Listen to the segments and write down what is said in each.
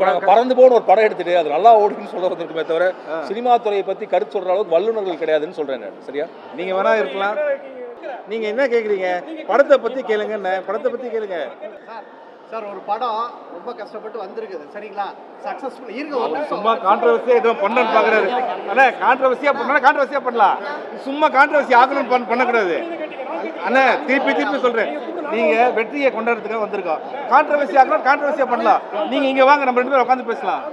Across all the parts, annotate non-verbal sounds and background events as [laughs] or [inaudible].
நாங்க பறந்து போன ஒரு படம் எடுத்துட்டு அது நல்லா ஓடுன்னு சொல்ல வந்திருக்குமே தவிர சினிமா துறையை பத்தி கருத்து சொல்ற அளவுக்கு வல்லுநர்கள் கிடையாதுன்னு சொல்றேன் நான் சரியா? நீங்க வேணா இருக்கலாம். நீங்க என்ன கேக்குறீங்க? படத்தை பத்தி கேளுங்க படத்தை பத்தி கேளுங்க. சார் ஒரு படம் ரொம்ப கஷ்டப்பட்டு வந்திருக்குது. சரிங்களா? சக்சஸ்ஃபுல் நிமிஷம். சும்மா கான்ட்ரவர்சியா ஏதோ பண்ணணும்னு பாக்குறாரு அண்ணா கான்ட்ரவர்சியா பண்ணா கான்ட்ரவர்சியா பண்ணலாம். சும்மா கான்ட்ரவர்சி ஆகணும்னு பண்ண பண்ணக்கூடாது. அண்ணா திருப்பி திருப்பி சொல்றேன். நீங்க வெற்றியை கொண்டாடுறதுக்காக வந்திருக்கோம். கான்ட்ரவர்சி ஆகணும் கான்ட்ரவர்சியா பண்ணலாம். நீங்க இங்க வாங்க நம்ம ரெண்டு பேரும் உட்காந்து பேசலாம்.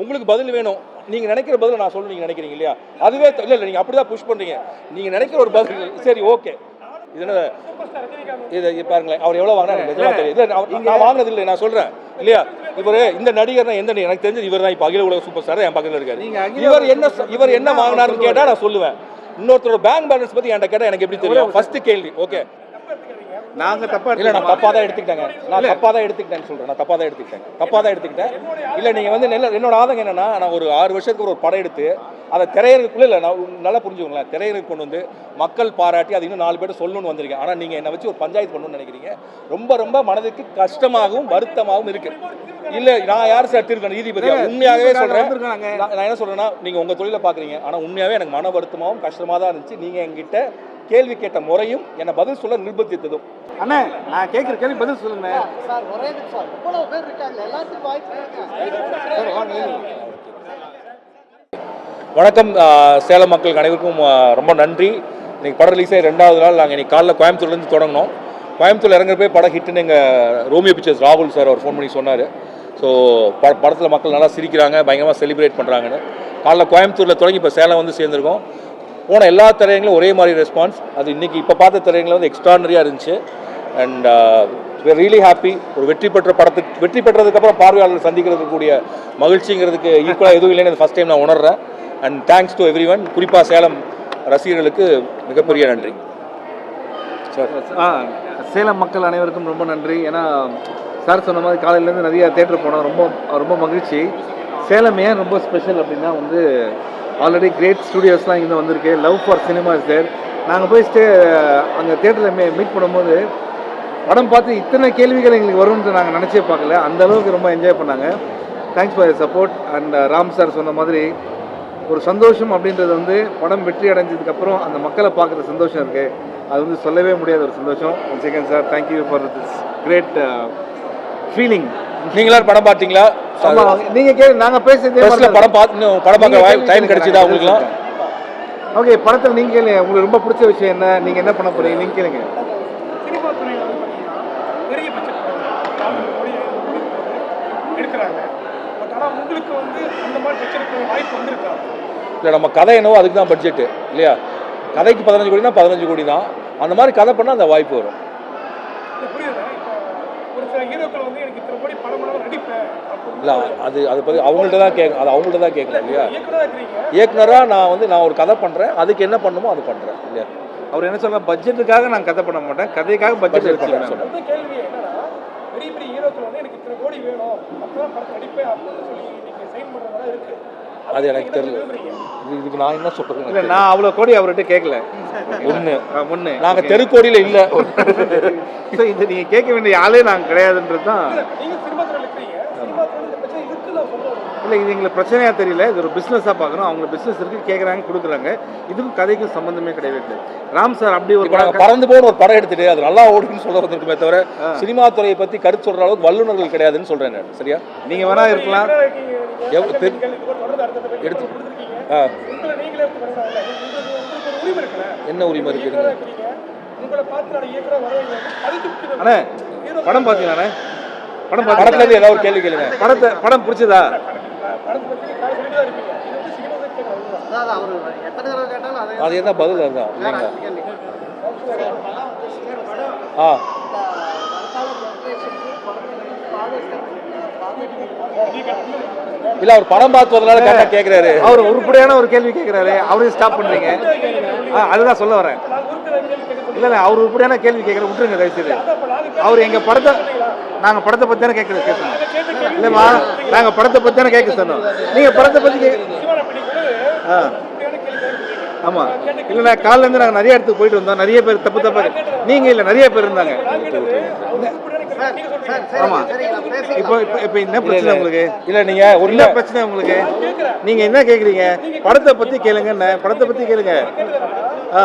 உங்களுக்கு பதில் வேணும். நீங்க நினைக்கிற பதில் நான் சொல்ல நீங்க நினைக்கிறீங்க இல்லையா? அதுவே இல்ல இல்ல நீங்க அப்படிதான் புஷ் பண்றீங்க. நீங்க நினைக்கிற ஒரு பதில் சரி ஓகே இது என்ன இது பாருங்களேன் அவர் எவ்வளவு வாங்கினா எனக்கு தெரியும் இல்ல நான் வாங்கினது இல்லை நான் சொல்றேன். இல்லையா? இவர் இந்த நடிகர்னா எந்த எனக்கு தெரிஞ்சது இவர் தான் இப்போ அகில உலக சூப்பர் ஸ்டார் என் பக்கத்துல இருக்காரு. இவர் என்ன இவர் என்ன வாங்கினாருன்னு சொல்லுவாரு. கேட்டா நான் சொல்லுவேன். இன்னொருத்தரோட பேங்க் பேலன்ஸ் பத்தி என்கிட்ட கேட்டா எனக்கு எப்படி தெரியும்? ஃபர்ஸ்ட் கேள்வி ஓகே நாங்க தப்பா இல்ல நான்? தப்பா தான் எடுத்துக்கிட்டேங்க. நான் தப்பா தான் எடுத்துக்கிட்டேன்னு சொல்றேன். நான் தப்பா தான் எடுத்துக்கிட்டேன். தப்பா தான் எடுத்துக்கிட்டேன். இல்ல நீங்க வந்து என்னோட ஆதங்கம் என்னன்னா நான் ஒரு ஆறு வருஷத்துக்கு ஒரு படம் எடுத்து அதை திரையரங்குக்குள்ள இல்ல நல்லா புரிஞ்சுக்கோங்களேன். திரையரங்கு கொண்டு வந்து மக்கள் பாராட்டி அது இன்னும் நாலு பேர் சொல்லணும்னு வந்திருக்கேன். ஆனா நீங்க என்னை வச்சு ஒரு பஞ்சாயத்து பண்ணணும்னு நினைக்கிறீங்க. ரொம்ப ரொம்ப மனதுக்கு கஷ்டமாகவும் வருத்தமாகவும் இருக்கு. இல்ல நான் யார் சார் திருக்க நீதிபதியா? உண்மையாகவே வந்திருக்காங்க. நான் நான் என்ன சொல்றேன்னா நீங்க உங்க தொழிலை பாக்குறீங்க. ஆனா உண்மையாவே எனக்கு மன வருத்தமாகவும் கஷ்டமா தான் இருந்துச்சு. நீங்க என்கிட்ட கேள்வி கேட்ட முறையும் என்னை பதில் சொல்ல நிர்பந்தித்ததும். அண்ணா நான் கேக்குற கேள்வி பதில் சொல்லுங்க. சார் ஒரே நிமிஷம். இவ்வளவு பேர் இருக்காங்க. எல்லாத்துக்கும் வாய்ப்பு இருக்கு சார், வாங்க, நீங்க. வணக்கம் சேலம் மக்களுக்கு அனைவருக்கும் ரொம்ப நன்றி. இன்னைக்கு படம் ரிலீஸாக ரெண்டாவது நாள் நாங்கள் இன்றைக்கி காலைல கோயம்புத்தூர்லேருந்து தொடங்கினோம். கோயம்புத்தூர் இறங்குறப்பே படம் ஹிட்டுன்னு எங்கள் ரோமியோ பிக்சர்ஸ் ராகுல் சார் அவர் ஃபோன் பண்ணி சொன்னார். ஸோ ப படத்தில் மக்கள் நல்லா சிரிக்கிறாங்க பயங்கரமாக செலிப்ரேட் பண்ணுறாங்கன்னு காலைல கோயம்புத்தூரில் தொடங்கி இப்போ சேலம் வந்து சேர்ந்துருக்கோம். போன எல்லா திரையங்களும் ஒரே மாதிரி ரெஸ்பான்ஸ் அது இன்றைக்கி இப்போ பார்த்த திரையங்களும் வந்து எக்ஸ்ட்ரானரியாக இருந்துச்சு. அண்ட் ரியலி ஹாப்பி ஒரு வெற்றி பெற்ற படத்துக்கு வெற்றி பெற்றதுக்கப்புறம் பார்வையாளர்கள் சந்திக்கிறதுக்கு கூடிய மகிழ்ச்சிங்கிறதுக்கு ஈக்குவலாக எதுவும் இல்லைன்னு ஃபஸ்ட் டைம் நான் உணர்றேன். And thanks to everyone குறிப்பாக சேலம் ரசிகர்களுக்கு மிகப்பெரிய நன்றி. சார் ஆ சேலம் மக்கள் அனைவருக்கும் ரொம்ப நன்றி. ஏன்னா சார் சொன்ன மாதிரி காலையிலேருந்து நிறைய தேட்டர் போனோம். ரொம்ப ரொம்ப மகிழ்ச்சி. சேலம் ஏன் ரொம்ப ஸ்பெஷல் அப்படின்னா வந்து ஆல்ரெடி கிரேட் ஸ்டூடியோஸ்லாம் இங்கே வந்திருக்கு. Love for cinema is there நாங்கள் போய் ஸ்டே அங்கே தேட்டரில் மீ மீட் பண்ணும்போது படம் பார்த்து இத்தனை கேள்விகள் எங்களுக்கு வரும்னு நாங்கள் நினச்சே பார்க்கல. அந்த அளவுக்கு ரொம்ப என்ஜாய் பண்ணாங்க. Thanks for support and Ram sir சொன்ன மாதிரி ஒரு சந்தோஷம் அப்படின்றது வந்து படம் வெற்றி அடைஞ்சதுக்கப்புறம் அந்த மக்களை பார்க்குற சந்தோஷம் இருக்கு. அது வந்து சொல்லவே முடியாத ஒரு சந்தோஷம். One second sir thank you for this great feeling நீங்களா படம் பார்த்தீங்களா? நீங்க கேளு நாங்க பேசுறதே படம் பார்த்து படம் பார்க்க டைம் கிடைச்சதா உங்களுக்குலாம்? ஓகே படத்தில் நீங்க கேளுங்க. உங்களுக்கு ரொம்ப பிடிச்ச விஷயம் என்ன? நீங்க என்ன பண்ண போறீங்க? நீங்க கேளுங்க. எடுக்கிறாங்க. பட் ஆனால் உங்களுக்கு வந்து அந்த மாதிரி பட்ஜெட்டுக்கு வாய்ப்பு வந்திருக்கா? இல்லை நம்ம கதை என்னவோ அதுக்கு தான் பட்ஜெட்டு இல்லையா? கதைக்கு பதினஞ்சு கோடினா பதினஞ்சு கோடி தான். அந்த மாதிரி கதை பண்ணால் அந்த வாய்ப்பு வரும். படம் இல்லை அது அதை பற்றி அவங்கள்ட்ட தான் கேட்க அது அவங்கள்ட்ட தான் கேட்கணும் இல்லையா? இயக்குனராக நான் வந்து நான் ஒரு கதை பண்ணுறேன் அதுக்கு என்ன பண்ணணுமோ அது பண்ணுறேன் இல்லையா? அவர் என்ன சொல்ல பட்ஜெட்டுக்காக நான் கதை பண்ண மாட்டேன். கதைக்காக பட்ஜெட் என்னன்னா பெரிய பெரிய ஹீரோக்கள் வந்து எனக்கு இத்தனை கோடி வேணும் அப்பதான் படத்தை நடிப்பேன் அப்படின்னு சொல்லி நீங்கள் சைன் பண்ணுறதெல்லாம் இருக்கு. அது எனக்கு தெரியல. இதுக்கு நான் என்ன இல்லை சொல்கிறேன் நான் அவ்வளோ கோடி அவர்கிட்ட கேட்கல ஒன்று ஒன்று நாங்கள் தெருக்கோடியில் இல்லை. ஸோ [laughs] இது நீங்கள் கேட்க வேண்டிய ஆளே நாங்கள் கிடையாதுன்றது தான் நீங்க சினிமா துறையில் இருக்கிறீங்க சினிமா துறையில் இந்த பிரச்சனை இருக்குன்னு நான் சொல்றேன் இல்லை இது எங்களுக்கு பிரச்சனையாக தெரியல. இது ஒரு பிஸ்னஸாக பார்க்குறோம் அவங்க பிஸ்னஸ் இருக்குது கேட்குறாங்க கொடுக்குறாங்க. இதுக்கும் கதைக்கும் சம்மந்தமே கிடையவே இல்லை ராம் சார் அப்படி ஒரு நாங்கள் பறந்து போன ஒரு படம் எடுத்துட்டு அது நல்லா ஓடுன்னு சொல்ல வந்திருக்குமே தவிர சினிமா துறையை பற்றி கருத்து சொல்கிற அளவுக்கு வல்லுநர்கள் கிடையாதுன்னு சொல்கிறேன் நான். சரியா? நீங்கள் வேணா இருக்கலாம். எடுத்து ஆ? என்ன உரிமை தான். அண்ணே படம் பார்த்தீங்களாண்ணே படம் படத்துல இருந்து ஏதாவது ஒரு கேள்வி கேளுங்க. படத்தை படம் பிடிச்சதா? பத்தி நீங்க அதை என்ன பதில் அதுதான்? கேள்வி ஆ இல்ல அவர் படம் பார்த்ததுனால கரெக்டா கேக்குறாரு. அவர் உருப்படியான ஒரு கேள்வி கேட்குறாரு அவரையும் ஸ்டாப் பண்ணுறீங்க ஆ அதுதான் சொல்ல வரேன். இல்லை இல்லை அவர் உருப்படியான கேள்வி கேட்குற விட்டுருங்க தயவுசெய்து. அவர் எங்கள் படத்தை நாங்கள் படத்தை பற்றி தானே கேட்குறது கேட்கணும் இல்லைம்மா நாங்கள் படத்தை பற்றி தானே கேட்க சொன்னோம். நீங்கள் படத்தை பற்றி ஆ. இப்படியான கேள்வி கேட்கறீங்க. ஆமா இல்லைண்ணா காலைல இருந்து நாங்கள் நிறைய இடத்துக்கு போயிட்டு வந்தோம். நிறைய பேர் தப்பு தப்பா நீங்க இல்ல நிறைய பேர் இருந்தாங்க. சார் சரி ஆமா. சரிங்களா பேசிக்கலாம் இப்போ இப்போ இப்போ என்ன பிரச்சனை உங்களுக்கு? இல்ல நீங்க ஒரு என்ன பிரச்சனை உங்களுக்கு? நீங்க என்ன கேக்குறீங்க? படத்தை பத்தி கேளுங்க என்ன? படத்தை பத்தி கேளுங்க. ஆ.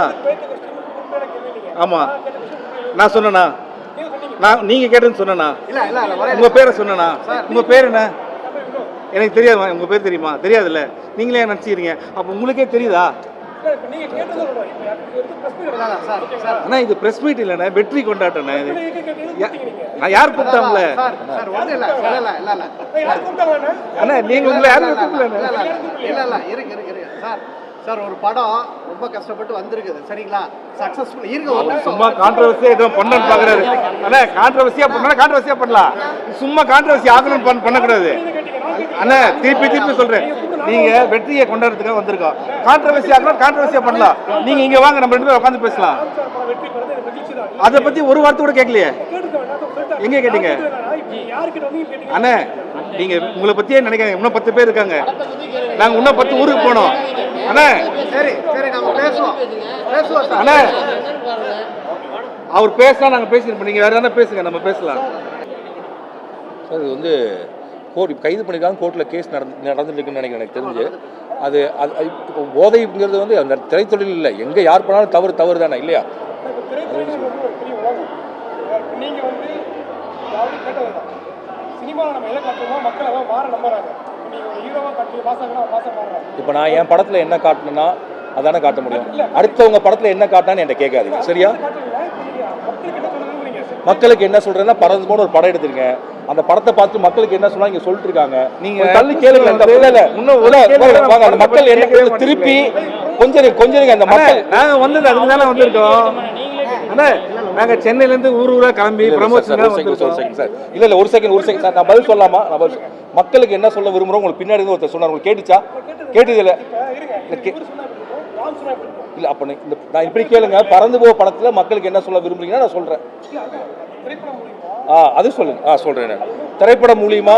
ஆமா. நான் சொன்னேனா? நான் நீங்க கேட்டேன்னு சொன்னேனா? இல்ல இல்ல இல்ல வரேன் உங்க பேரை சொன்னேனா? உங்க பேர் என்ன? எனக்கு தெரியாது உங்கள் பேர் தெரியுமா? தெரியாதுல்ல. நீங்களே ஏன் நினச்சிக்கிறீங்க அப்போ உங்களுக்கே தெரியுதா? அண்ணா இது பிரஸ் மீட் இல்லைண்ணே. வெற்றி கொண்டாட்டண்ணே இது. நான் யார் கூப்பிட்டாம்ல அண்ணா நீங்க உங்களை யாரும் இல்ல, இருக்கு, இருக்கு, இருக்கு. சார் ஒரு படம் ரொம்ப கஷ்டப்பட்டு வந்திருக்குது. சரிங்களா? சக்சஸ்ஃபுல் நிமிஷம். சும்மா கான்ட்ரவர்சியா ஏதோ பண்ணணும்னு பாக்குறாரு. அண்ணா கான்ட்ரவர்சியா பண்ணா கான்ட்ரவர்சியா பண்ணலாம். சும்மா கான்ட்ரவர்சி ஆகணும்னு பண்ண பண்ணக்கூடாது. அண்ணா திருப்பி திருப்பி சொல்றேன். நீங்க வெற்றியை கொண்டாடுறதுக்காக வந்திருக்கோம். கான்ட்ரவர்சி ஆகணும் கான்ட்ரவர்சியா பண்ணலாம். நீங்க இங்க வாங்க நம்ம ரெண்டு பேரும் உட்காந்து பேசலாம். அதை பத்தி ஒரு வார்த்தை கூட கேட்கலையே. எங்க கேட்டீங்க? அண்ணே நீங்க உங்களை பத்தியே நினைக்காங்க இன்னும் பத்து பேர் இருக்காங்க. நாங்க இன்னும் பத்து ஊருக்கு போனோம். அண்ணே. சரி சரி நம்ம பேசுவோம். பேசுவோம் சார். அண்ணே. அவர் பேசினா நாங்க பேசிருப்போம். நீங்க வேற எதனா பேசுங்க நம்ம பேசலாம். சார் இது வந்து கோர்ட் கைது பண்ணிருக்காங்க கோர்ட்டில் கேஸ் நடந்து நடந்துட்டு இருக்குன்னு நினைக்கிறேன் எனக்கு தெரிஞ்சு அது அது இப்போ போதைங்கிறது வந்து அந்த திரைத்தொழில் இல்லை. எங்கே யார் பண்ணாலும் தவறு தவறு தானே இல்லையா? வந்து சினிமாவில் நம்ம எதை காட்டுறோமோ மக்கள் அதான் மாற நம்புறாங்க. இப்ப நான் என் படத்தில் என்ன காட்டணும்னா அதானே காட்ட முடியும். அடுத்தவங்க படத்தில் என்ன காட்டினான்னு என்கிட்ட கேட்காதீங்க. சரியா? மக்களுக்கு என்ன சொல்றேன்னா பறந்து போன ஒரு படம் எடுத்திருக்கேன் அந்த படத்தை பார்த்து மக்களுக்கு என்ன சொன்னா இங்க சொல்லிட்டு இருக்காங்க நீங்க தள்ளி கேளுங்க. அந்த இல்ல இல்ல இன்னும் அந்த மக்கள் என்ன திருப்பி கொஞ்சம் கொஞ்சம் அந்த மக்கள் நாங்க வந்தது அதுக்கு தானே வந்திருக்கோம் அண்ணா நாங்க சென்னையில இருந்து ஊர் ஊரா கிளம்பி ப்ரமோஷன் சார். இல்ல இல்ல ஒரு செகண்ட் ஒரு செகண்ட் சார். நான் பதில் சொல்லலாமா? நான் பதில் மக்களுக்கு என்ன சொல்ல விரும்புறோம்? உங்களுக்கு பின்னாடி இருந்து ஒருத்தர் சொன்னார். உங்களுக்கு கேட்டுச்சா? கேட்டது இல்ல அப்ப இந்த நான் இப்படி கேளுங்க. பறந்து போக படத்துல மக்களுக்கு என்ன சொல்ல விரும்புறீங்கன்னா நான் மூலியமா ஆ அது சொல்லுங்க. ஆ சொல்றேன் நான். திரைப்படம் மூலியமா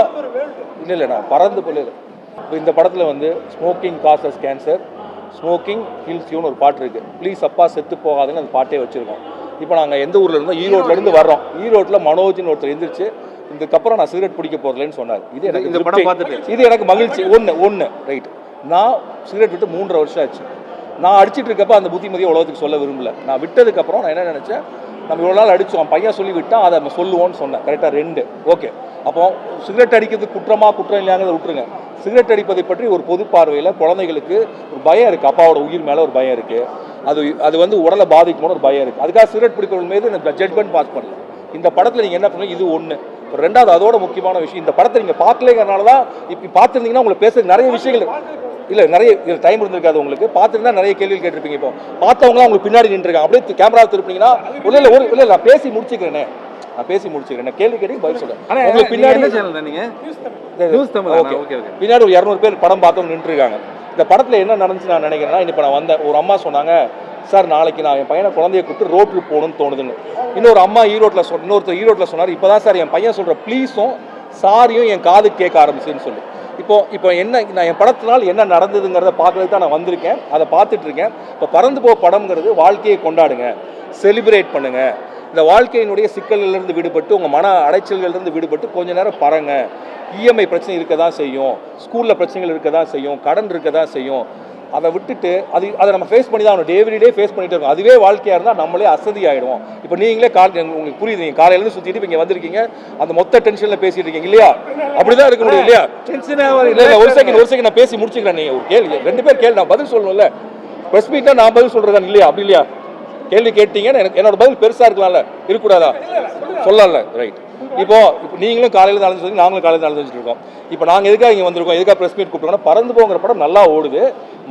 இல்லை இல்லை நான் பறந்து போல இப்போ இந்த படத்தில் வந்து smoking causes cancer smoking kills யூன்னு ஒரு பாட்டு இருக்குது ப்ளீஸ் அப்பா செத்து போகாதுன்னு அந்த பாட்டே வச்சுருக்கோம். இப்போ நாங்கள் எந்த ஊரில் இருந்தோம்? ஈரோட்லேருந்து வர்றோம். ஈரோட்டில் மனோஜ்னு ஒருத்தர் எந்திரிச்சு இதுக்கப்புறம் நான் சிகரெட் பிடிக்க போகிறதில்லன்னு சொன்னார். இது எனக்கு இந்த. படம் பார்த்துட்டு. இது எனக்கு மகிழ்ச்சி. ஒன்று ஒன்று ரைட் நான் சிகரெட் விட்டு மூன்றரை வருஷம் ஆச்சு. நான் அடிச்சிட்டு இருக்கப்ப அந்த புத்திமதியை உலகத்துக்கு சொல்ல விரும்பல. நான் விட்டதுக்கப்புறம் நான் என்ன நினச்சேன்? நம்ம இவ்வளோ நாள் அடித்தோம் பையன் சொல்லி விட்டான். அதை நம்ம சொல்லுவோம்னு சொன்னேன். கரெக்டாக ரெண்டு. ஓகே அப்போ சிகரெட் அடிக்கிறது குற்றமா குற்றம் இல்லையாங்கிறத விட்டுருங்க. சிகரெட் அடிப்பதை பற்றி ஒரு பொது பார்வையில் குழந்தைகளுக்கு ஒரு பயம் இருக்குது அப்பாவோட உயிர் மேலே ஒரு பயம் இருக்குது அது அது வந்து உடலை பாதிக்குமோன்னு ஒரு பயம் இருக்குது அதுக்காக சிகரெட் பிடிக்கிறவங்க மீது நான் ஜட்மெண்ட் பாஸ் பண்ணல இந்த படத்தில் நீங்கள் என்ன பண்ணுங்க இது ஒன்று ரெண்டாவது அதோட முக்கியமான விஷயம் இந்த படத்தை நீங்கள் பார்க்கலங்கிறனால தான் இப்படி பார்த்துருந்தீங்கன்னா உங்களுக்கு பேசுறது நிறைய விஷயங்கள் இல்லை நிறைய டைம் இருந்திருக்காது உங்களுக்கு. பார்த்துருந்தா நிறைய கேள்விகள் கேட்டிருப்பீங்க இப்போ. பார்த்தவங்களாம் உங்களுக்கு பின்னாடி நின்றுருக்காங்க. அப்படியே கேமரா திருப்பினீங்கன்னா இல்லை இல்லை ஒரு இல்லை நான் பேசி முடிச்சுக்கிறேனே. நான் பேசி முடிச்சுக்கிறேன். கேள்வி கேட்டு பதில் சொல்றேன். உங்களுக்கு பின்னாடி பின்னாடி ஒரு இரநூறு பேர் படம் பார்த்தவங்க நின்றுருக்காங்க. இந்த படத்தில் என்ன நடந்துச்சு நான் நினைக்கிறேன்னா இப்போ நான் வந்தேன் ஒரு அம்மா சொன்னாங்க சார் நாளைக்கு நான் என் பையனை குழந்தைய கூப்பிட்டு ரோட்டில் போகணும்னு தோணுதுன்னு. இன்னொரு அம்மா ஈரோட்டில் சொன்ன இன்னொருத்தர் ஈரோட்டில் சொன்னார் இப்போ தான் சார் என் பையன் சொல்கிற ப்ளீஸும் சாரியும் என் காது கேட்க ஆரம்பிச்சுன்னு சொல்லி. இப்போ இப்போ என்ன நான் என் படத்தினால் என்ன நடந்ததுங்கிறத பார்க்கறதுக்கு தான் நான் வந்திருக்கேன். அதை பார்த்துட்டு இருக்கேன் இப்போ பறந்து போ படம்ங்கிறது வாழ்க்கையை கொண்டாடுங்க. செலிப்ரேட் பண்ணுங்க. இந்த வாழ்க்கையினுடைய சிக்கல்களிலிருந்து விடுபட்டு உங்கள் மன அடைச்சல்களிலிருந்து விடுபட்டு கொஞ்ச நேரம் பறங்க. இஎம்ஐ பிரச்சனை இருக்க தான் செய்யும். ஸ்கூலில் பிரச்சனைகள் இருக்க தான் செய்யும். கடன் இருக்க தான் செய்யும். அதை விட்டுட்டு அது அதை நம்ம ஃபேஸ் பண்ணி தான் டே டே ஃபேஸ் பண்ணிட்டு இருக்கோம். அதுவே வாழ்க்கையாக இருந்தால் நம்மளே அசதி ஆகிடுவோம் இப்போ நீங்களே கால் உங்களுக்கு புரியுது நீங்கள் காலையிலேருந்து சுற்றிட்டு இப்போ இங்கே வந்திருக்கீங்க. அந்த மொத்த டென்ஷனில் பேசிட்டு இருக்கீங்க இல்லையா? அப்படி தான் இருக்க முடியும் இல்லையா டென்ஷன் இல்ல ஒரு செகண்ட் ஒரு செகண்ட் நான் பேசி முடிச்சுக்கிறேன். நீங்க ஒரு கேள்வி ரெண்டு பேர் கேள்வி நான் பதில் சொல்லணும்ல. பிரஸ் மீட்னா நான் பதில் சொல்றதா இல்லையா? அப்படி இல்லையா? கேள்வி கேட்டீங்கன்னா எனக்கு என்னோட பதில் பெருசா இருக்கலாம்ல. இருக்கக்கூடாதா? சொல்லலாம்ல ரைட் இப்போ நீங்களும் காலையில் நடந்து சொல்லி நாங்களும் காலையில் நடந்து வச்சுட்டு இருக்கோம். இப்போ நாங்கள் எதுக்காக இங்கே வந்திருக்கோம்? எதுக்காக ப்ரெஸ் மீட் கூப்பிட்டோம்னா பறந்து போங்கிற படம் நல்லா ஓடுது.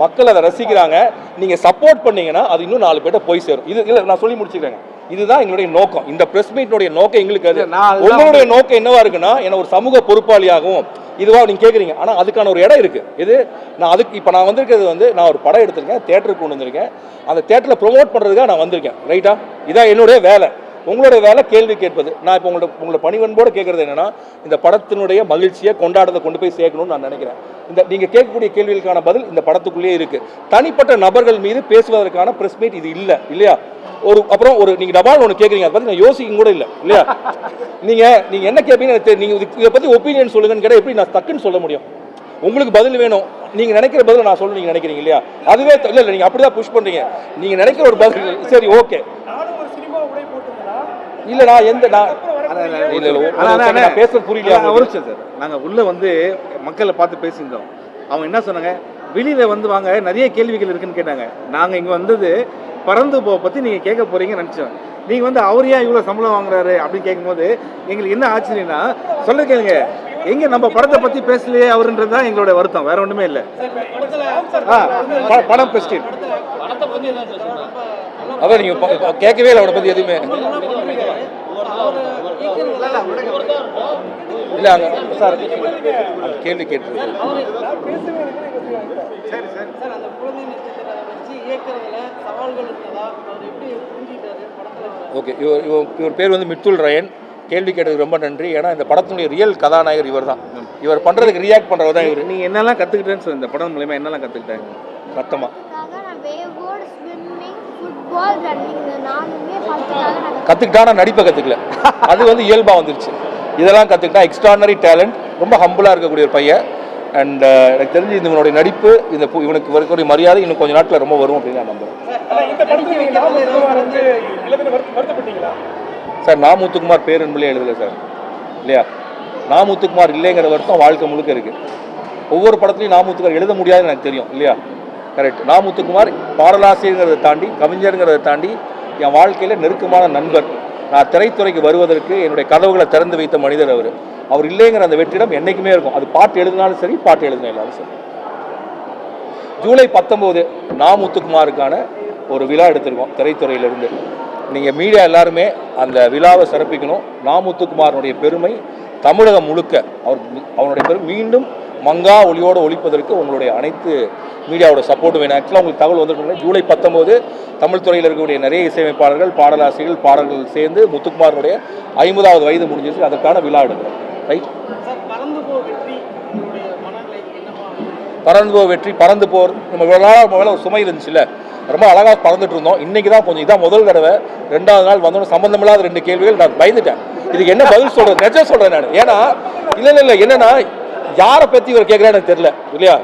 மக்கள் அதை ரசிக்கிறாங்க. நீங்கள் சப்போர்ட் பண்ணீங்கன்னா அது இன்னும் நாலு பேர்ட்ட போய் சேரும். இது இல்லை நான் சொல்லி முடிச்சுக்கிறேங்க. இதுதான் எங்களுடைய நோக்கம். இந்த பிரஸ் மீட்னுடைய நோக்கம் எங்களுக்கு அது. உங்களுடைய நோக்கம் என்னவா இருக்குன்னா என்ன ஒரு சமூக பொறுப்பாளியாகவும் இதுவா நீங்க கேக்குறீங்க. ஆனா அதுக்கான ஒரு இடம் இருக்கு. இது நான் அதுக்கு இப்போ நான் வந்திருக்கிறது வந்து நான் ஒரு படம் எடுத்திருக்கேன் தேட்டருக்கு கொண்டு வந்திருக்கேன். அந்த தேட்டரில் ப்ரோமோட் பண்றதுக்காக நான் வந்திருக்கேன். ரைட்டா இதான் என்னுடைய வேலை. உங்களோட வேலை கேள்வி கேட்பது. நான் இப்போ உங்களோட உங்களோட பணிவன்போடு கேட்குறது என்னன்னா இந்த படத்தினுடைய மகிழ்ச்சியை கொண்டாடத்தை கொண்டு போய் சேர்க்கணும்னு நான் நினைக்கிறேன். இந்த நீங்கள் கேட்கக்கூடிய கேள்விகளுக்கான பதில் இந்த படத்துக்குள்ளேயே இருக்கு. தனிப்பட்ட நபர்கள் மீது பேசுவதற்கான ப்ரெஸ் மீட் இது இல்லை இல்லையா? ஒரு அப்புறம் ஒரு நீங்கள் டபால் ஒன்று கேட்குறீங்க அதை பற்றி நான் யோசிக்க கூட இல்லை இல்லையா? நீங்கள் நீங்கள் என்ன கேட்பீங்கன்னு நீங்கள் இதை பற்றி ஒப்பீனியன் சொல்லுங்கன்னு கேட்டால் எப்படி நான் டக்குன்னு சொல்ல முடியும்? உங்களுக்கு பதில் வேணும். நீங்க நினைக்கிற பதில் நான் சொல்ல நீங்க நினைக்கிறீங்க இல்லையா? அதுவே இல்லை இல்ல இல்ல நீங்க அப்படிதான் புஷ் பண்றீங்க. நீங்க நினைக்கிற ஒரு பதில் சரி ஓகே நானும் ஒரு சினிமா உடை போட்டிருந்தேன்னா இல்ல நான் எந்த நான் பேசுறது உங்களுக்கு? ஒரு சார். நாங்கள் உள்ளே வந்து மக்களை பார்த்து பேசியிருந்தோம். அவங்க என்ன சொன்னாங்க? வெளியில் வந்து வாங்க நிறைய கேள்விகள் இருக்குன்னு கேட்டாங்க. நாங்கள் இங்கே வந்தது பறந்து போக பற்றி நீங்கள் கேட்க போறீங்கன்னு நினச்சோம். நீங்கள் வந்து அவர் ஏன் இவ்வளோ சம்பளம் வாங்குறாரு அப்படின்னு கேட்கும்போது எங்களுக்கு என்ன ஆச்சரியம்னா சொல்ல கேளுங்க. எங்கே நம்ம படத்தை பற்றி பேசலையே அவருன்றது தான் எங்களோட வருத்தம். வேற ஒன்றுமே இல்லை. படம் பெஸ்டின் அதான் நீங்க கேட்கவே இல்லை அவனை பத்தி எதுவுமே. இல்ல அங்க சார் கேள்வி கேட்டு ஓகே இவர் இவர் பேர் வந்து மித்துல் ரயன். கேள்வி கேட்டதுக்கு ரொம்ப நன்றி. ஏன்னா இந்த படத்தினுடைய ரியல் கதாநாயகர் இவர் தான் இவர் பண்றதுக்கு ரியாக்ட் பண்றவர் தான் இவர். நீங்கள் என்னெல்லாம் கற்றுக்கிட்டேன்னு சொல்லி இந்த படம் மூலயமா என்னெல்லாம் கற்றுக்கிட்டேன் நான் நான் கற்றுக்கிட்டா நடிப்பை கற்றுக்கல அது வந்து இயல்பாக வந்துருச்சு. இதெல்லாம் கற்றுக்கிட்டா எக்ஸ்ட்ரானரி டேலண்ட் ரொம்ப ஹம்பிளாக இருக்கக்கூடிய ஒரு பையன். அண்ட் எனக்கு தெரிஞ்சு இவனுடைய நடிப்பு இந்த பு- இவனுக்கு வரக்கூடிய மரியாதை இன்னும் கொஞ்ச நாட்டில் ரொம்ப வரும் அப்படின்னு நான் நம்புறேன். ஆனா இந்த படத்துல நீங்க நாம முத்துக்குமார் வந்து எழுதுன வருத்த- வருத்தப்பட்டீங்களா? சார் நா முத்துக்குமார் பேரன்பிலே எழுதலை சார். இல்லையா? நா முத்துக்குமார் இல்லைங்கிற வருத்தம் வாழ்க்கை முழுக்க இருக்குது ஒவ்வொரு படத்துலையும் நா முத்துக்குமார் எழுத முடியாதுன்னு எனக்கு தெரியும் இல்லையா? கரெக்ட். நாமுத்துக்குமார் பாடலாசிரியர்ங்கிறத தாண்டி கவிஞருங்கிறத தாண்டி என் வாழ்க்கையில் நெருக்கமான நண்பர். நான் திரைத்துறைக்கு வருவதற்கு என்னுடைய கதவுகளை திறந்து வைத்த மனிதர் அவர். அவர் இல்லைங்கிற அந்த வெற்றிடம் என்றைக்குமே இருக்கும். அது பாட்டு எழுதினாலும் சரி பாட்டு எழுதினா எல்லாரும் சரி. ஜூலை பத்தொம்போது நா முத்துக்குமாருக்கான ஒரு விழா எடுத்திருக்கோம் திரைத்துறையிலிருந்து. நீங்கள் மீடியா எல்லாருமே அந்த விழாவை சிறப்பிக்கணும். நாமுத்துக்குமாரனுடைய பெருமை தமிழகம் முழுக்க அவர் அவனுடைய பெருமை மீண்டும் மங்கா ஒளியோடு ஒழிப்பதற்கு உங்களுடைய அனைத்து மீடியாவோட சப்போர்ட் வேணும். ஆக்சுவலாக உங்களுக்கு தகவல் வந்திருக்கணும் ஜூலை பத்தொம்போது தமிழ் துறையில் இருக்கக்கூடிய நிறைய இசையமைப்பாளர்கள் பாடலாசிரியர்கள் பாடல்கள் சேர்ந்து முத்துக்குமாரனுடைய ஐம்பதாவது வயது முடிஞ்சிச்சு அதற்கான விழா எடுக்கிறோம். ரைட் பறந்து போ வெற்றி பறந்து போக வெற்றி பறந்து போர். நம்ம இவ்வளோ மேலே ஒரு சுமை இருந்துச்சுல்ல ரொம்ப அழகாக பறந்துட்டு இருந்தோம். இன்னைக்கு தான் கொஞ்சம் இதான் முதல் தடவை. ரெண்டாவது நாள் வந்தோட சம்மந்தமில்லாத ரெண்டு கேள்விகள் நான் பயந்துட்டேன். இதுக்கு என்ன பதில் சொல்றது? நிஜம் சொல்றேன் நான். ஏன்னா இல்லை இல்லை இல்லை என்னன்னா யாரை பற்றி இவர் கேட்குறாரு எனக்கு தெரியல இல்லையா?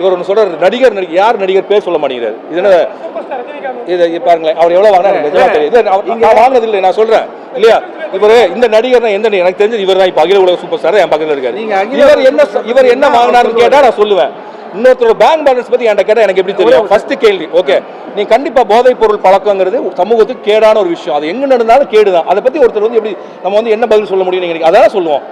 இவர் ஒன்று சொல்றாரு நடிகர் நடிகர் யார் நடிகர் பேர் சொல்ல மாட்டேங்கிறாரு. இது என்ன சூப்பர் ஸ்டார் ரஜினிகாந்த் இது பாருங்களேன் அவர் எவ்வளவு வாங்கினா எனக்கு தெரியும் இது நான் வாங்கினது இல்லை நான் சொல்றேன் இல்லையா? இவர் இந்த நடிகர் எந்த? எனக்கு தெரிஞ்சது இவர் தான் இப்போ அகில உலக சூப்பர் ஸ்டார் என் பக்கத்தில் இருக்காரு. இவர் என்ன இவர் என்ன வாங்கினாருன்னு கேட்டா நான் சொல்லுவேன். இன்னொருத்தரோட பேங்க் பேலன்ஸ் பத்தி என்கிட்ட கேட்டா எனக்கு எப்படி தெரியும்? ஃபர்ஸ்ட் கேள்வி. ஓகே நீ கண்டிப்பா போதைப் பொருள் பழக்கங்கிறது சமூகத்துக்கு கேடான ஒரு விஷயம். அது எங்க நடந்தாலும் கேடுதான். அதை பத்தி ஒருத்தர் வந்து எப்படி நம்ம வந்து என்ன பதில் சொல்ல முடியும் நீங்க அதான் சொல்லுவோம்.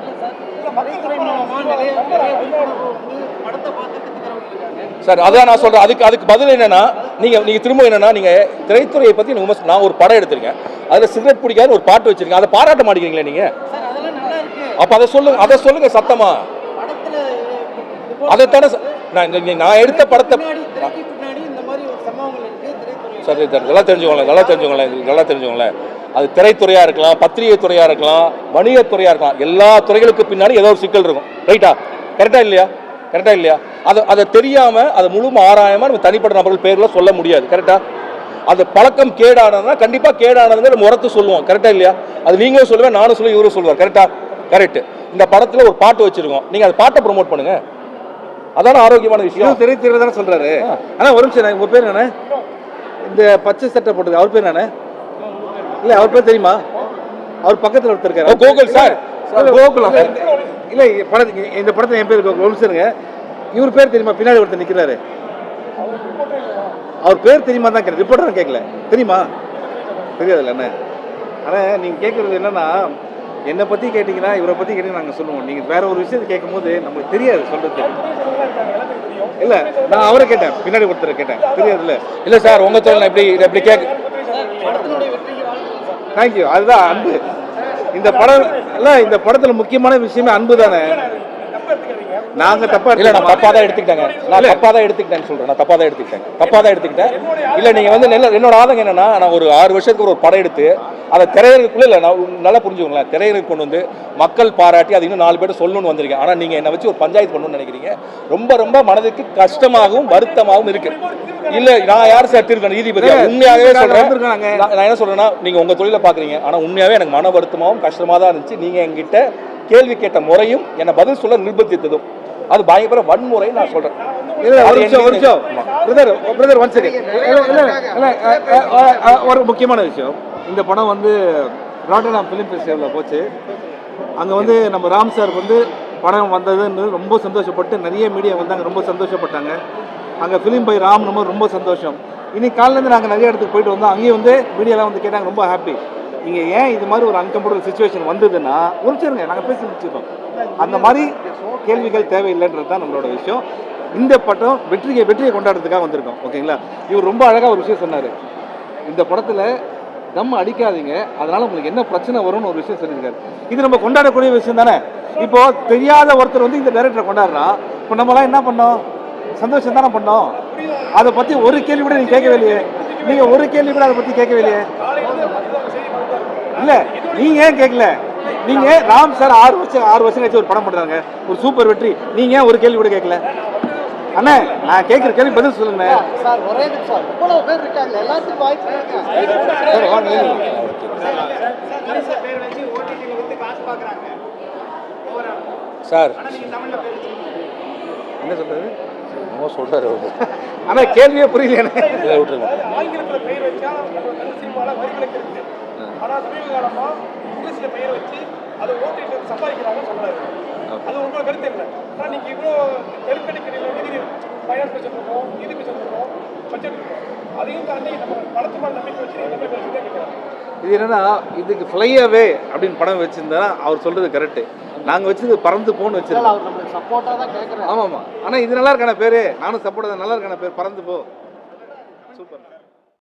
சார் அதான் நான் சொல்றேன். அதுக்கு அதுக்கு பதில் என்னன்னா நீங்க நீங்க திரும்ப என்னன்னா நீங்க திரைத்துறையை பத்தி நீங்க விமர்சனம் நான் ஒரு படம் எடுத்திருக்கேன். அதுல சிகரெட் பிடிக்காத ஒரு பாட்டு வச்சிருக்கேன். அதை பாராட்ட மாட்டேங்கிறீங்களா நீங்க? சார் அதெல்லாம் நல்லா இருக்கு. அப்ப அதை சொல்லுங்க அதை சொல்லுங்க சத்தமா. படத்துல இது அதைத்தானே நான் நான் எடுத்த படத்தை சரி சரி நல்லா தெரிஞ்சுக்கோங்களேன் நல்லா தெரிஞ்சுக்கோங்களேன் நல்லா தெரிஞ்சுக்கோங்களேன். அது திரைத்துறையாக இருக்கலாம் பத்திரிகை துறையாக இருக்கலாம் வணிகத் துறையாக இருக்கலாம் எல்லா துறைகளுக்கு பின்னாடி ஏதோ ஒரு சிக்கல் இருக்கும். ரைட்டா கரெக்டாக இல்லையா? கரெக்டாக இல்லையா? அதை அதை தெரியாமல் அதை முழு ஆராயாமல் நம்ம தனிப்பட்ட நபர்கள் பேரில் சொல்ல முடியாது. கரெக்டா அது பழக்கம் கேடானதுன்னா கண்டிப்பாக கேடானதுன்னு நம்ம உரத்து சொல்லுவோம். கரெக்டாக இல்லையா? அது நீங்களும் சொல்லுவேன் நானும் சொல்லுவேன் இவரும் சொல்லுவார். கரெக்டா கரெக்ட் இந்த படத்தில் ஒரு பாட்டு வச்சிருக்கோம். நீங்கள் அந்த பாட்டை ப்ரோமோட் பண்ணுங்க. அதான ஆரோக்கியமான விஷயம். இதுவும் திரைத்துறை தானே சொல்றாரு. ஆனா ஒரு நிமிஷம் உங்க பேர் என்ன இந்த பச்சை சட்டை போட்டது அவர் பேர் என்ன இல்ல அவர் பேர் தெரியுமா? அவர் பக்கத்துல ஒருத்தர் இருக்காரு. கோகுல் சார். கோகுலம். இல்ல, படத்துக்கு இந்த படத்துல என் பேர் கோகுல் ஒரு நிமிஷம் இருங்க. இவர் பேர் தெரியுமா? பின்னாடி ஒருத்தர் நிக்கிறாரு. அவர் பேர் தெரியுமா தான் கேட்குறேன் ரிப்போர்ட்டர் கேட்கல தெரியுமா? தெரியாதுல்ல என்ன? ஆனா நீங்க கேட்கறது என்னன்னா என்னை பத்தி கேட்டீங்கன்னா இவரை பத்தி கேட்டீங்கன்னா நாங்க சொல்லுவோம். நீங்க வேற ஒரு விஷயத்தை கேட்கும்போது நமக்கு தெரியாது சொல்றது. தெரியும் இல்ல நான் அவரை கேட்டேன். பின்னாடி ஒருத்தரை கேட்டேன். தெரியாதுல்ல. இல்லை சார் உங்கள் தொழில் நான் எப்படி எப்படி கேட்க படத்தினுடைய வெற்றிக்கு வாழ்த்துக்கள் சார் தேங்க்யூ அதுதான் அன்பு. இந்த படம் இல்லை இந்த படத்துல முக்கியமான விஷயமே அன்பு தானே நாங்கள் தப்பா இல்ல நான் தப்பா தான் எடுத்துக்கிட்டேங்க. நான் தப்பா தான் எடுத்துக்கிட்டேன்னு சொல்றேன். நான் தப்பா தான் எடுத்துக்கிட்டேன். தப்பா தான் எடுத்துக்கிட்டேன். இல்ல நீங்க வந்து என்னோட ஆதங்கம் என்னன்னா நான் ஒரு ஆறு வருஷத்துக்கு ஒரு படம் எடுத்து அதை திரையரங்குக்குள்ள இல்ல நான் நல்லா புரிஞ்சுக்கோங்களேன். திரையரங்கு கொண்டு வந்து மக்கள் பாராட்டி அது இன்னும் நாலு பேர் சொல்லணும்னு வந்திருக்கேன். ஆனா நீங்க என்ன வச்சு ஒரு பஞ்சாயத்து பண்ணணும்னு நினைக்கிறீங்க. ரொம்ப ரொம்ப மனதுக்கு கஷ்டமாகவும் வருத்தமாகவும் இருக்கு. இல்ல நான் யார் சார் தீர்க்கணும்? நீதிபதி உண்மையாவே நீதிபதி சொல்றேன். நான் என்ன சொல்றேன்னா நீங்க உங்க தொழிலை பாக்குறீங்க. ஆனா உண்மையாவே எனக்கு மன வருத்தமாகவும் கஷ்டமா தான் இருந்துச்சு. நீங்க என்கிட்ட கேள்வி கேட்ட முறையும் என்னை பதில் சொல்ல நிர்பந்தித்ததும். அது பயங்கர வன்முறை நான் சொல்றேன். ஒரு அது நிமிஷம் ஒரு என்னைக்கு- நிமிஷம். பிரதர் பிரதர் ஒன் செகண்ட் ஒரு முக்கியமான விஷயம். இந்த படம் வந்து ராட்டர்டாம் ஃபிலிம் ஃபெஸ்டிவலில் போச்சு. அங்கே வந்து நம்ம ராம் சார் வந்து படம் வந்ததுன்னு ரொம்ப சந்தோஷப்பட்டு நிறைய மீடியா வந்தாங்க ரொம்ப சந்தோஷப்பட்டாங்க. அங்கே ஃபிலிம் பை ராம் ரொம்ப சந்தோஷம். இன்னைக்கு காலையிலேருந்து நாங்கள் நிறைய இடத்துக்கு போயிட்டு வந்தோம். அங்கேயும் வந்து மீடியாலாம் வந்து கேட்டாங்க ரொம்ப ஹாப்பி நீங்கள் ஏன் இது மாதிரி ஒரு அன்கம்ஃபர்டபுள் சுச்சுவேஷன் வந்ததுன்னா முடிச்சிருங்க நாங்கள் பேசி முடிச்சிருக்கோம் அந்த மாதிரி கேள்விகள் தேவையில்லைன்றது தான் நம்மளோட விஷயம். இந்த படம் வெற்றியை வெற்றியை கொண்டாடுறதுக்காக வந்திருக்கோம். ஓகேங்களா? இவர் ரொம்ப அழகாக ஒரு விஷயம் சொன்னார். இந்த படத்தில் தம் அடிக்காதீங்க அதனால உங்களுக்கு என்ன பிரச்சனை வரும்னு ஒரு விஷயம் சொல்லியிருக்காரு. இது நம்ம கொண்டாடக்கூடிய விஷயம் தானே? இப்போ தெரியாத ஒருத்தர் வந்து இந்த டைரக்டரை கொண்டாடுறான் இப்போ நம்மளாம் என்ன பண்ணோம்? சந்தோஷம் தானே பண்ணோம்? அதை பற்றி ஒரு கேள்வி கூட நீங்கள் கேட்கவே இல்லையே. நீங்கள் ஒரு கேள்வி கூட அதை பற்றி கேட்கவே இல்லையே. இல்ல நீங்க ஏன் கேட்கல நீங்க ராம் சார் ஆறு வருஷம் ஆறு வருஷம் கழிச்சு ஒரு படம் பண்றாங்க ஒரு சூப்பர் வெற்றி. நீங்க ஏன் ஒரு கேள்வி கூட கேட்கல அண்ணா நான் கேட்குற கேள்வி பதில் சொல்லுங்க சார் ஒரே நிமிஷம் இவ்வளவு பேர் இருக்காங்க. எல்லாத்துக்கும் வாய்ப்பு சார் வாங்க எழுதுங்க. சார். என்ன சொல்றது? என்னமோ சொல்றாரு அவரு. ஆனா கேள்வியே புரியல விட்டுருங்க. ஆங்கிலத்துல பெயர் வச்சா நம்ம தமிழ் சினிமால வரிகளுக்கு இருக்கு ஆனா சமீப காலமா இங்கிலீஷ்ல பெயர் வச்சு அதை ஓட்டிட்டு சம்பாதிக்கிறாங்கன்னு சொல்றாரு. அது உங்களோட கருத்து என்ன? ஆனா நீங்க இவ்வளோ நெருக்கடிக்கடியில் நிதி ஃபைனான்ஸ் இருக்கும் நிதி இருக்கும் பட்ஜெட் இருக்கும். அதையும் தாண்டி நம்ம படத்து மேல நம்பிக்கை வச்சு எல்லாமே கேட்கிறோம் இது என்னன்னா இதுக்கு ஃப்ளை அவே அப்படின்னு படம் வச்சிருந்தா அவர் சொல்றது கரெக்ட் நாங்க வச்சது பறந்து போன்னு வச்சிருக்கோம் அவர் நம்மளுக்கு சப்போர்ட்டா தான் கேட்கறாரு ஆமாமா. ஆனா இது நல்லா இருக்கான பேரு. நானும் சப்போர்ட் நல்லா இருக்கான பேர். பறந்து போ. சூப்பர்.